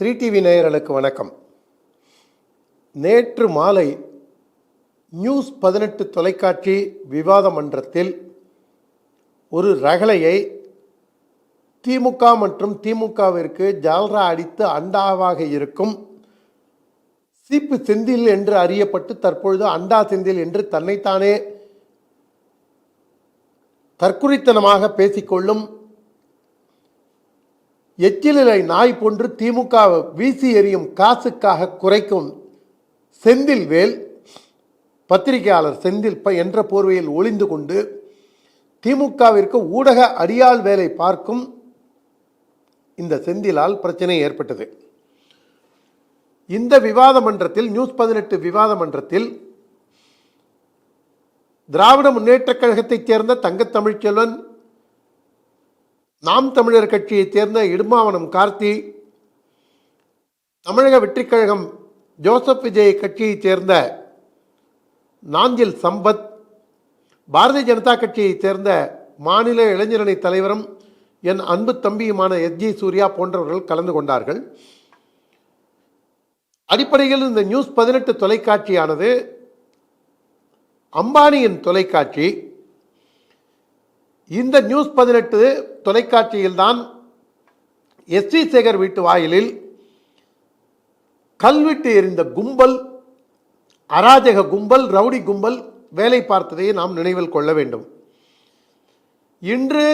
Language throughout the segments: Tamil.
ஸ்ரீ டிவி நேயர்களுக்கு வணக்கம். நேற்று மாலை நியூஸ் பதினெட்டு தொலைக்காட்சி விவாத மன்றத்தில் ஒரு ரகளையை திமுக மற்றும் திமுகவிற்கு ஜால்ரா அடித்து அண்டாவாக இருக்கும் சீப்பு செந்தில் என்று அறியப்பட்டு தற்பொழுது அண்டா செந்தில் என்று தன்னைத்தானே தற்குறித்தனமாக பேசிக்கொள்ளும் எச்சிலிலை நாய் போன்று திமுக வீசி எறியும் காசுக்காக குறைக்கும் செந்தில் வேல் பத்திரிகையாளர் செந்தில் ப என்ற போர்வையில் ஒளிந்து கொண்டு திமுகவிற்கு ஊடக அடியாள் வேலை பார்க்கும் இந்த செந்திலால் பிரச்சனை ஏற்பட்டது. இந்த விவாத மன்றத்தில் நியூஸ் பதினெட்டு விவாத மன்றத்தில் திராவிட முன்னேற்றக் கழகத்தைச் சேர்ந்த தங்கத் தமிழ்ச்செல்வன் நாம் தமிழர் கட்சியைச் சேர்ந்த இடுமாவனம் கார்த்தி தமிழக வெற்றிக் கழகம் ஜோசப் விஜய் கட்சியைச் சேர்ந்த நாஞ்சில் சம்பத் பாரதிய ஜனதா கட்சியைச் சேர்ந்த மாநில இளைஞரணி தலைவரும் என் அன்பு தம்பியுமான எஸ் ஜி சூர்யா போன்றவர்கள் கலந்து கொண்டார்கள். அடிப்படையில் இந்த நியூஸ் பதினெட்டு தொலைக்காட்சியானது அம்பானியின் தொலைக்காட்சி. இந்த நியூஸ் பதினெட்டு தொலைக்காட்சியில்தான் எஸ் வி சேகர் வீட்டு வாயிலில் கல்விட்டு எறிந்த கும்பல் அராஜக கும்பல் ரவுடி கும்பல் வேலை பார்த்ததை நாம் நினைவில் கொள்ள வேண்டும். இன்று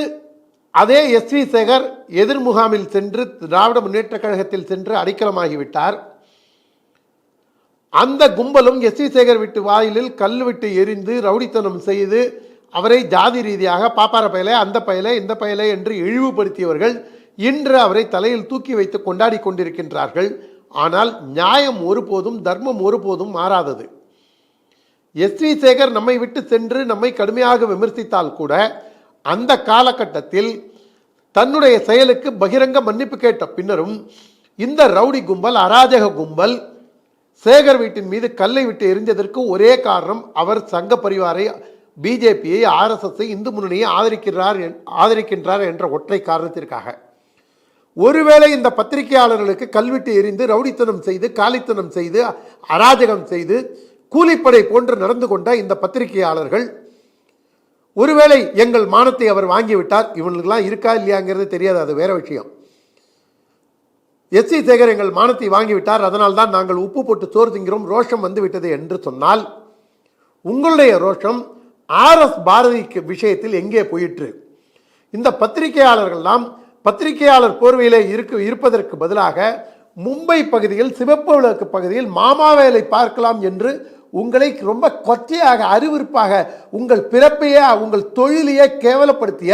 அதே எஸ் வி சேகர் எதிர் முகாமில் சென்று திராவிட முன்னேற்றக் கழகத்தில் சென்று அடிக்கலமாகிவிட்டார். அந்த கும்பலும் எஸ் வி சேகர் வீட்டு வாயிலில் கல் விட்டு எரிந்து ரவுடித்தனம் செய்து அவரை ஜாதி ரீதியாக பாப்பார பயலே அந்த பயலே இந்த பயலே என்று இழிவுபடுத்தியவர்கள் இன்று அவரை தலையில் தூக்கி வைத்து கொண்டாடி கொண்டிருக்கின்றார்கள். ஆனால் நியாயம் ஒருபோதும் தர்மம் ஒருபோதும் மாறாதது. எஸ் வி சேகர் நம்மை விட்டு சென்று நம்மை கடுமையாக விமர்சித்தால் கூட அந்த காலகட்டத்தில் தன்னுடைய செயலுக்கு பகிரங்க மன்னிப்பு கேட்ட பின்னரும் இந்த ரவுடி கும்பல் அராஜக கும்பல் சேகர் வீட்டின் மீது கல்லை விட்டு எரிஞ்சதற்கு ஒரே காரணம் அவர் சங்க பரிவாரை பிஜேபியை ஆர்எஸ்எஸ்ஐ இந்து முன்னணியை ஆதரிக்கிறார் என்- ஆதரிக்கின்றார் என்ற ஒற்றை காரணத்திற்காக. ஒருவேளை இந்த பத்திரிகையாளர்களுக்கு கல்விட்டு எரிந்து ரவுடித்தனம் செய்து காலித்தனம் செய்து அராஜகம் செய்து கூலிப்படை போன்று நடந்து கொண்ட இந்த பத்திரிகையாளர்கள் ஒருவேளை எங்கள் மானத்தை அவர் வாங்கிவிட்டார் இவங்களுக்கெல்லாம் இருக்கா இல்லையாங்கிறது தெரியாது அது வேற விஷயம். எஸ் சி சேகர் எங்கள் மானத்தை வாங்கிவிட்டார் அதனால் தான் நாங்கள் உப்பு போட்டு சோறு திங்கிறோம் ரோஷம் வந்து விட்டது என்று சொன்னால் உங்களுடைய ரோஷம் ஆர்எஸ் பாரதிக்கு விஷயத்தில் எங்கே போயிற்று? இந்த பத்திரிகையாளர்கள்லாம் பத்திரிகையாளர் போர்வையிலே இருக்கு இருப்பதற்கு பதிலாக மும்பை பகுதியில் சிவப்பு விளக்கு பகுதியில் மாமாவேலை பார்க்கலாம் என்று உங்களை ரொம்ப கொச்சையாக அறிவிற்பாக உங்கள் பிறப்பையே உங்கள் தொழிலையே கேவலப்படுத்திய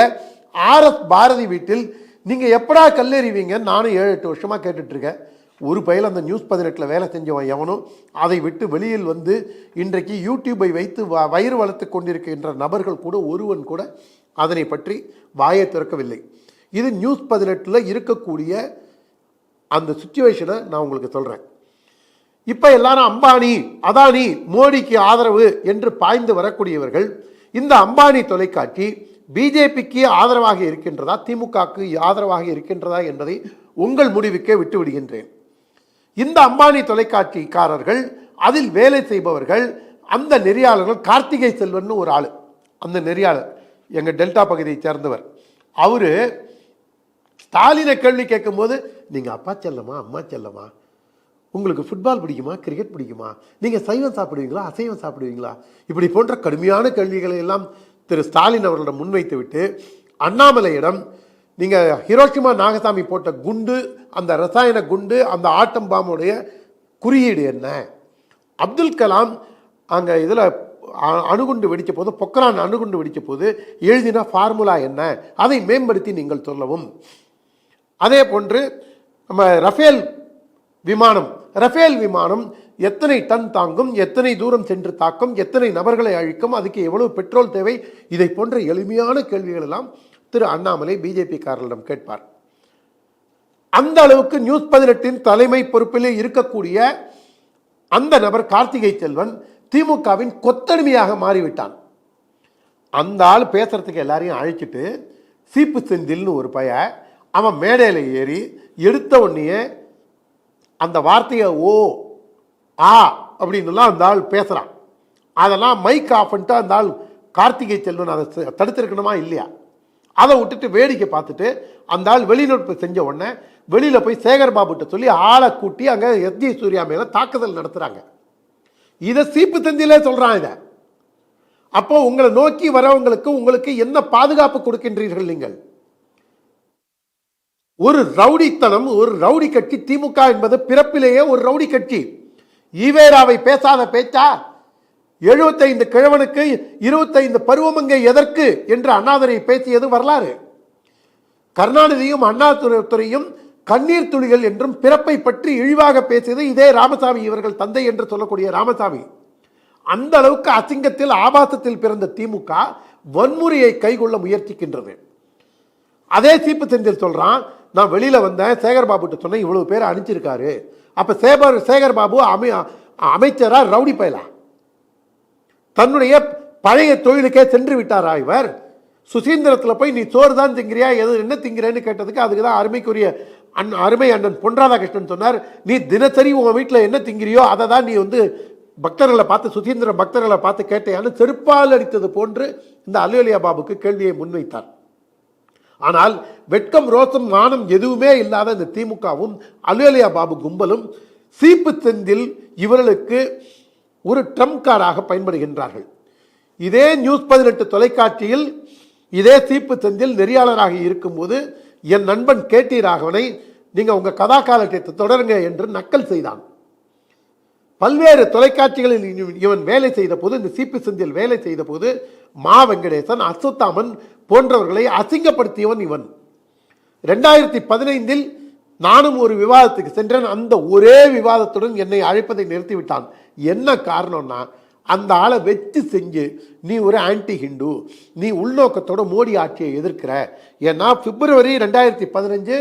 ஆர்எஸ் பாரதி வீட்டில் நீங்கள் எப்படா கல்லெறிவீங்க நானும் ஏழு எட்டு வருஷமாக கேட்டுட்ருக்கேன் ஒரு பயில் அந்த நியூஸ் பதினெட்டில் வேலை செஞ்சவன் எவனும் அதை விட்டு வெளியில் வந்து இன்றைக்கு யூடியூபை வைத்து வ- வயிறு வளர்த்து கொண்டிருக்கின்ற நபர்கள் கூட ஒருவன் கூட அதனை பற்றி வாயை திறக்கவில்லை. இது நியூஸ் பதினெட்டில் இருக்கக்கூடிய அந்த சுச்சுவேஷனை நான் உங்களுக்கு சொல்கிறேன் இப்போ எல்லாரும் அம்பானி அதானி மோடிக்கு ஆதரவு என்று பாய்ந்து வரக்கூடியவர்கள் இந்த அம்பானி தொலைக்காட்சி பிஜேபிக்கு ஆதரவாக இருக்கின்றதா திமுகவுக்கு ஆதரவாக இருக்கின்றதா என்பதை உங்கள் முடிவுக்கே விட்டு விடுகின்றேன். இந்த அம்பானி தொலைக்காட்சிக்காரர்கள் அதில் வேலை செய்பவர்கள் அந்த நெறியாளர்கள் கார்த்திகை செல்வன் ஒரு ஆள். அந்த நெறியாளர் எங்கள் டெல்டா பகுதியை சேர்ந்தவர். அவர் ஸ்டாலினை கேள்வி கேட்கும்போது நீங்கள் அப்பா செல்லமா அம்மா செல்லமா? உங்களுக்கு ஃபுட்பால் பிடிக்குமா கிரிக்கெட் பிடிக்குமா? நீங்கள் சைவம் சாப்பிடுவீங்களா அசைவம் சாப்பிடுவீங்களா? இப்படி போன்ற கடுமையான கேள்விகளை எல்லாம் திரு ஸ்டாலின் அவர்களிடம் முன்வைத்து விட்டு அண்ணாமலையிடம் நீங்கள் ஹிரோஷிமா நாகசாமி போட்ட குண்டு அந்த ரசாயன குண்டு அந்த ஆட்டம் பாம்புடைய குறியீடு என்ன? அப்துல் கலாம் அங்கே இதில் அணுகுண்டு வெடித்த போது பொக்ரான் அணுகுண்டு வெடித்த போது எழுதின ஃபார்முலா என்ன? அதை மேம்படுத்தி நீங்கள் சொல்லவும். அதே போன்று நம்ம ரஃபேல் விமானம் ரஃபேல் விமானம் எத்தனை டன் தாங்கும் எத்தனை தூரம் சென்று தாக்கும் எத்தனை நபர்களை அழிக்கும் அதுக்கு எவ்வளவு பெட்ரோல் தேவை? இதை போன்ற எளிமையான கேள்விகள் எல்லாம் திரு அண்ணாமலை பிஜேபிக்காரர்களிடம் கேட்பார். அந்த அளவுக்கு நியூஸ் பதினெட்டின் தலைமை பொறுப்பிலே இருக்கக்கூடிய அந்த நபர் கார்த்திகை செல்வன் திமுகவின் கொத்தடிமையாக மாறிவிட்டான். அந்த ஆள் பேசுறதுக்கு எல்லாரையும் அழைச்சிட்டு சீப்பு செந்தில்னு ஒரு பையன் அவன் மேடையில் ஏறி எடுத்த உடனே அந்த வார்த்தையை ஓ ஆ அப்படின்னுலாம் அந்த ஆள் பேசுகிறான் அதெல்லாம் மைக் ஆஃப் பண்ணிட்டு அந்த ஆள் கார்த்திகை செல்வன் அதை தடுத்திருக்கணுமா இல்லையா? அதை விட்டுட்டு வேடிக்கை பார்த்துட்டு அந்த ஆள் வெளிநடப்பு செஞ்ச உடனே வெளியில் போய் சேகர் பாபுட்ட சொல்லி ஆளை கூட்டி அங்கே எஸ்ஜி சூர்யா மேலே தாக்குதல் நடத்துகிறாங்க இதை சீப்பு தந்தியிலே சொல்கிறான் இதை. அப்போ உங்களை நோக்கி வரவங்களுக்கு உங்களுக்கு என்ன பாதுகாப்பு கொடுக்கின்றீர்கள் நீங்கள்? ஒரு ரவுடித்தனம் ஒரு ரவுடி கட்சி திமுக என்பது பிறப்பிலேயே ஒரு ரவுடி கட்சி. ஈவேராவை பேசாத பேச்சா? எழுபத்தைந்து கிழவனுக்கு இருபத்தைந்து பருவமங்கை எதற்கு என்று அண்ணாதுரை பேசியது வரலாறு. கருணாநிதியும் அண்ணாதுரையும் கண்ணீர் துளிகள் என்றும் பிறப்பை பற்றி இழிவாக பேசியது இதே ராமசாமி இவர்கள் தந்தை என்று சொல்லக்கூடிய ராமசாமி. அந்த அளவுக்கு அசிங்கத்தில் ஆபாசத்தில் பிறந்த திமுக வன்முறையை கைகொள்ள முயற்சிக்கின்றது. அதே சீப்பு செந்தில் சொல்றான் நான் வெளியில வந்தேன் சேகர் பாபுட்ட சொன்னேன் இவ்வளவு பேர் அனுப்பிச்சிருக்காரு. அப்ப சேகர் சேகர் பாபு அமை அமைச்சரா ரவுடி பயலா? தன்னுடைய பழைய தொழிலுக்கே சென்று விட்டாரா இவர்? சுசீந்திரத்தில் போய் நீ சோறு தான் திங்கிறியா எது என்ன திங்கிறேன்னு கேட்டதுக்கு அதுக்கு தான் அருமைக்குரிய அன் அருமை அண்ணன் பொன் ராதாகிருஷ்ணன் சொன்னார் நீ தினசரி உன் வீட்டில் என்ன திங்கிறியோ அதை தான் நீ வந்து பக்தர்களை பார்த்து சுசீந்திர பக்தர்களை பார்த்து கேட்டையான்னு செருப்பால் அடித்தது போன்று இந்த அலுவலியா பாபுக்கு கேள்வியை முன்வைத்தார். ஆனால் வெட்கம் ரோசம் மானம் எதுவுமே இல்லாத இந்த திமுகவும் அலுவலியா பாபு கும்பலும் சீப்பு செந்தில் இவர்களுக்கு ஒரு ட்ரம்ப் கார்டாக பயன்படுகின்றார்கள். இதே நியூஸ் பதினெட்டு தொலைக்காட்சியில் இதே தீப்பு செந்தில் நெறியாளராக இருக்கும்போது என் நண்பன் கேடி ராகவனை நீங்கள் உங்கள் கதா காலத்தை தொடருங்க என்று நக்கல் செய்தான். பல்வேறு தொலைக்காட்சிகளில் இவன் இவன் வேலை செய்த போது இந்த சிபி செந்தில் வேலை செய்த போது மா வெங்கடேசன் அசுத்தாமன் போன்றவர்களை அசிங்கப்படுத்தியவன் இவன். ரெண்டாயிரத்தி பதினைந்தில் நானும் ஒரு விவாதத்துக்கு சென்றேன். அந்த ஒரே விவாதத்துடன் என்னை அழைப்பதை நிறுத்திவிட்டான். என்ன காரணம்னா அந்த ஆளை வச்சு செஞ்சு நீ ஒரு ஆன்டி ஹிந்து. நீ உள்நோக்கத்தோட மோடி ஆட்சியை எதிர்க்கிற. ஏன்னா பிப்ரவரி ரெண்டாயிரத்தி பதினஞ்சு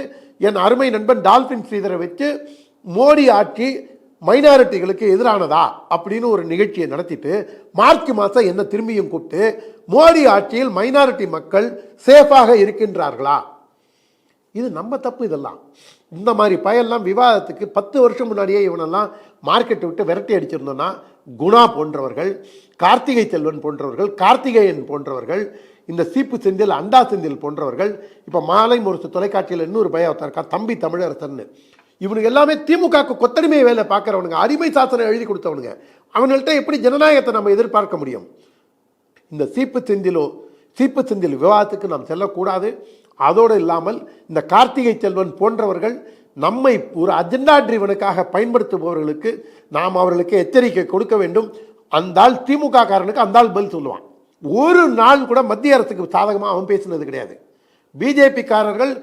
என் அருமை நண்பன் டால்பின் ஸ்ரீதரை வச்சு மோடி ஆட்சி மைனாரிட்டிகளுக்கு எதிரானதா? அப்படின்னு ஒரு நிகழ்ச்சியை நடத்திட்டு மார்ச் மாதம் என்ன திரும்பியும் கூப்பிட்டு மோடி ஆட்சியில் மைனாரிட்டி மக்கள் சேஃபாக இருக்கின்றார்களா? இது நம்ம தப்பு இதெல்லாம். இந்த மாதிரி பயெல்லாம் விவாதத்துக்கு பத்து வருஷம் முன்னாடியே இவனெல்லாம் மார்க்கெட்டை விட்டு விரட்டி அடிச்சிருந்தோன்னா குணா போன்றவர்கள் கார்த்திகை செல்வன் போன்றவர்கள் கார்த்திகேயன் போன்றவர்கள் இந்த சீப்பு செந்தில் அண்டா செந்தில் போன்றவர்கள் இப்போ மாலை முரசு தொலைக்காட்சியில் இன்னொரு பையன் ஒருத்தன் தம்பி தமிழரசன் இவனுங்க எல்லாமே திமுகக்கு கொத்தடிமை வேலை பார்க்குறவனுங்க அடிமை சாசனம் எழுதி கொடுத்தவனுங்க. அவங்கள்ட்ட எப்படி ஜனநாயகத்தை நம்ம எதிர்பார்க்க முடியும்? இந்த சீப்பு செந்திலோ சீப்பு செந்தில் விவாதத்துக்கு நாம் செல்லக்கூடாது. அதோடு இல்லாமல் இந்த கார்த்திகை செல்வன் போன்றவர்கள் நம்மை ஒரு அஜெண்டா ட்ரிவனுக்காக பயன்படுத்துபவர்களுக்கு நாம் அவர்களுக்கு எச்சரிக்கை கொடுக்க வேண்டும். அந்த ஆள் திமுக காரனுக்கு அந்த ஆள் பதில் சொல்லுவான். ஒரு நாள் கூட மத்திய அரசுக்கு சாதகமாக அவன் பேசினது கிடையாது. பிஜேபிக்காரர்கள்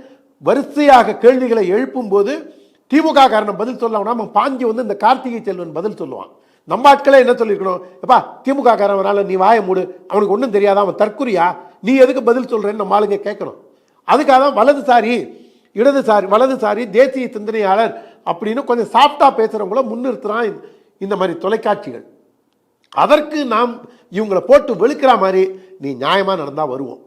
வரிசையாக கேள்விகளை எழுப்பும்போது திமுக காரனை பதில் சொல்லவனா அவன் பாஞ்சி வந்து இந்த கார்த்திகை செல்வன் பதில் சொல்லுவான். நம்ம ஆட்களே என்ன சொல்லியிருக்கணும்? எப்பா திமுக காரவனால நீ வாய மூடு. அவனுக்கு ஒன்றும் தெரியாத? அவன் தற்குறியா? நீ எதுக்கு பதில் சொல்றேன்னு நம்ம ஆளுங்க கேட்கணும். அதுக்காக தான் வலதுசாரி இடதுசாரி வலதுசாரி தேசிய சிந்தனையாளர் அப்படின்னு கொஞ்சம் சாஃப்டாக பேசுகிறவங்கள முன்னிறுத்துகிறான் இந்த மாதிரி தொலைக்காட்சிகள். அதற்கு நாம் இவங்களை போட்டு வெளுக்கிற மாதிரி நீ நியாயமாக நடந்தால் வருவோம்.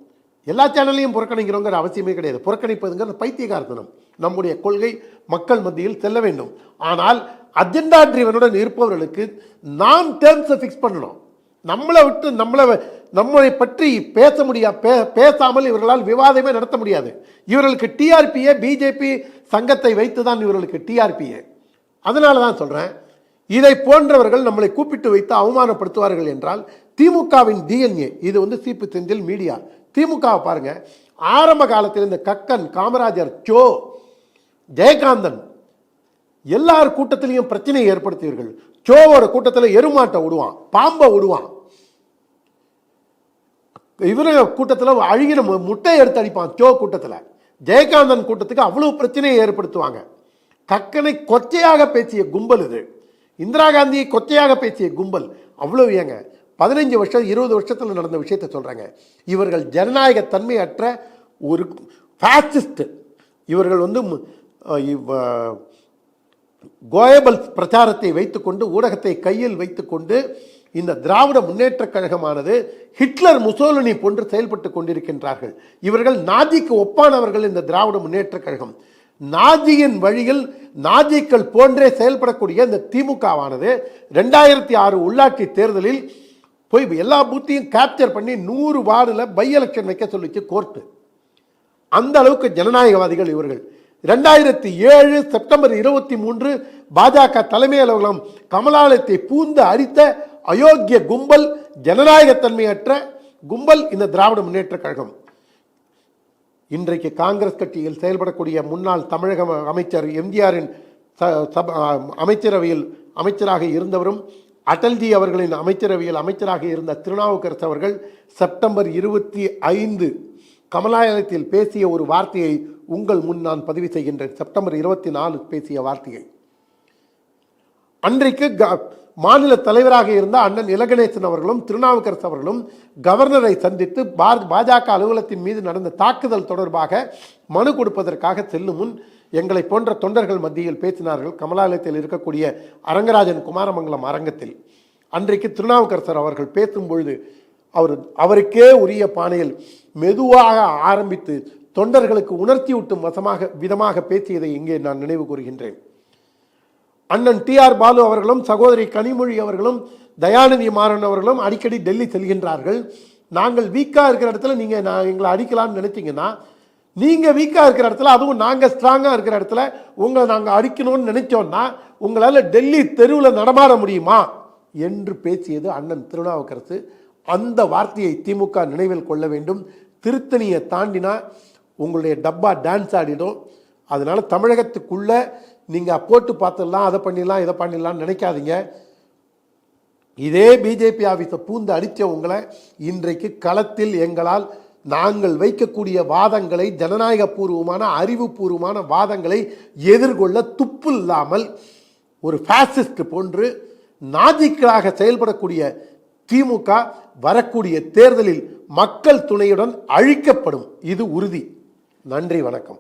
எல்லா சேனல்லையும் புறக்கணிக்கிறோங்கிற அவசியமே கிடையாது. புறக்கணிப்பதுங்கிறது பைத்தியகார்த்தனம். நம்முடைய கொள்கை மக்கள் மத்தியில் செல்ல வேண்டும். ஆனால் அஜெண்டா ட்ரிவனுடன் இருப்பவர்களுக்கு நாம் டேர்ம்ஸை ஃபிக்ஸ் பண்ணணும். நம்மளை விட்டு நம்மளை நம்மளை பற்றி பேச முடியா பே பேசாமல் இவர்களால் விவாதமே நடத்த முடியாது. இவர்களுக்கு டிஆர்பியே பிஜேபி சங்கத்தை வைத்து தான் இவர்களுக்கு டிஆர்பியே அதனால தான் சொல்கிறேன் இதை போன்றவர்கள் நம்மளை கூப்பிட்டு வைத்து அவமானப்படுத்துவார்கள் என்றால் திமுகவின் டிஎன்ஏ இது வந்து சீப்பு செந்தில் மீடியா. திமுகவை பாருங்க ஆரம்ப காலத்தில் இந்த கக்கன் காமராஜர் சோ ஜெயகாந்தன் எல்லார் கூட்டத்திலையும் பிரச்சனையை ஏற்படுத்தியவர்கள். சோவோட கூட்டத்தில் எருமாட்டை விடுவான் பாம்பை விடுவான். இவர கூட்டத்தில் அழுகின மு- முட்டையை எடுத்து அடிப்பான் சோ கூட்டத்தில். ஜெயகாந்தன் கூட்டத்துக்கு அவ்வளவு பிரச்சனையை ஏற்படுத்துவாங்க. கக்கனை கொச்சையாக பேசிய கும்பல் இது. இந்திரா காந்தியை கொச்சையாக பேசிய கும்பல். அவ்வளவு ஏங்க. பதினஞ்சு வருஷம் இருபது வருஷத்தில் நடந்த விஷயத்தை சொல்கிறாங்க இவர்கள் ஜனநாயக தன்மையற்ற ஒரு ஃபேசிஸ்ட் இவர்கள் வந்து கோயபல் பிரச்சாரத்தை வைத்துக்கொண்டு ஊடகத்தை கையில் வைத்துக்கொண்டு இந்த திராவிட முன்னேற்றக் கழகமானது ஹிட்லர் முசோலினி போன்று செயல்பட்டு கொண்டிருக்கின்றார்கள். இவர்கள் நாஜிக்கு ஒப்பானவர்கள் இந்த திராவிட முன்னேற்ற கழகம். நாஜியின் வழியில் நாஜிக்கள் போன்றே செயல்படக்கூடிய இந்த திமுகவானது ரெண்டாயிரத்தி ஆறு உள்ளாட்சி தேர்தலில் போய் எல்லா பூத்தையும் கேப்சர் பண்ணி நூறு வார்டில் பை எலெக்ஷன் வைக்க சொல்லிச்சு கோர்ட்டு அந்த அளவுக்கு ஜனநாயகவாதிகள் இவர்கள். ரெண்டாயிரத்தி ஏழு செப்டம்பர் இருபத்தி மூன்று பாஜக தலைமை அலுவலகம் கமலாலயத்தை பூந்து அடித்த அயோக்கிய கும்பல் ஜனநாயகத்தன்மையற்ற கும்பல் இந்த திராவிட முன்னேற்ற கழகம். இன்றைக்கு காங்கிரஸ் கட்சியில் செயல்படக்கூடிய முன்னாள் தமிழக அமைச்சர் எம்ஜிஆரின் ச- சப- அமைச்சரவையில் அமைச்சராக இருந்தவரும் அடல்ஜி அவர்களின் அமைச்சரவையில் அமைச்சராக இருந்த திருநாவுக்கரசு அவர்கள் செப்டம்பர் இருபத்தி ஐந்து கமலாலயத்தில் பேசிய ஒரு வார்த்தையை உங்கள் முன் நான் பதிவு செய்கின்றேன். செப்டம்பர் இருபத்தி நாலு பேசிய வார்த்தையை. அன்றைக்கு க- மாநில தலைவராக இருந்த அண்ணன் இலகணேசன் அவர்களும் திருநாவுக்கரசு அவர்களும் கவர்னரை சந்தித்து பார்- பாஜக அலுவலகத்தின் மீது நடந்த தாக்குதல் தொடர்பாக மனு கொடுப்பதற்காக செல்லும் முன் எங்களை போன்ற தொண்டர்கள் மத்தியில் பேசினார்கள். கமலாலயத்தில் இருக்கக்கூடிய அரங்கராஜன் குமாரமங்கலம் அரங்கத்தில். அன்றைக்கு திருநாவுக்கரசர் அவர்கள் பேசும் பொழுது அவர் அவருக்கே உரிய பாணியில் மெதுவாக ஆரம்பித்து தொண்டர்களுக்கு உணர்த்தியூட்டும் வசமாக விதமாக பேசியதை இங்கே நான் நினைவு கூறுகின்றேன். அண்ணன் டி ஆர் பாலு அவர்களும் சகோதரி கனிமொழி அவர்களும் தயாநிதி மாறன் அவர்களும் அடிக்கடி டெல்லி செல்கின்றார்கள். நாங்கள் வீக்காக இருக்கிற இடத்துல நீங்கள் நான் எங்களை அடிக்கலாம்னு நினைச்சீங்கன்னா நீங்கள் வீக்காக இருக்கிற இடத்துல அதுவும் நாங்கள் ஸ்ட்ராங்காக இருக்கிற இடத்துல உங்களை நாங்கள் அடிக்கணும்னு நினைச்சோன்னா உங்களால் டெல்லி தெருவில் நடமாட முடியுமா? என்று பேசியது அண்ணன் திருநாவுக்கரசு. அந்த வார்த்தையை திமுக நினைவில் கொள்ள வேண்டும். திருத்தணியை தாண்டினா உங்களுடைய டப்பா டான்ஸ் ஆடிடும். அதனால் தமிழகத்துக்குள்ளே நீங்கள் போட்டு பார்த்துடலாம் அதை பண்ணிடலாம் இதை பண்ணிடலாம்னு நினைக்காதீங்க. இதே பிஜேபி ஆஃபீஸை பூந்து அடித்த உங்களை இன்றைக்கு களத்தில் எங்களால் நாங்கள் வைக்கக்கூடிய வாதங்களை ஜனநாயக பூர்வமான அறிவுபூர்வமான வாதங்களை எதிர்கொள்ள துப்பு இல்லாமல் ஒரு ஃபேசிஸ்ட் போன்று நாஜிக்களாக செயல்படக்கூடிய திமுக வரக்கூடிய தேர்தலில் மக்கள் துணையுடன் அழிக்கப்படும். இது உறுதி. நன்றி வணக்கம்.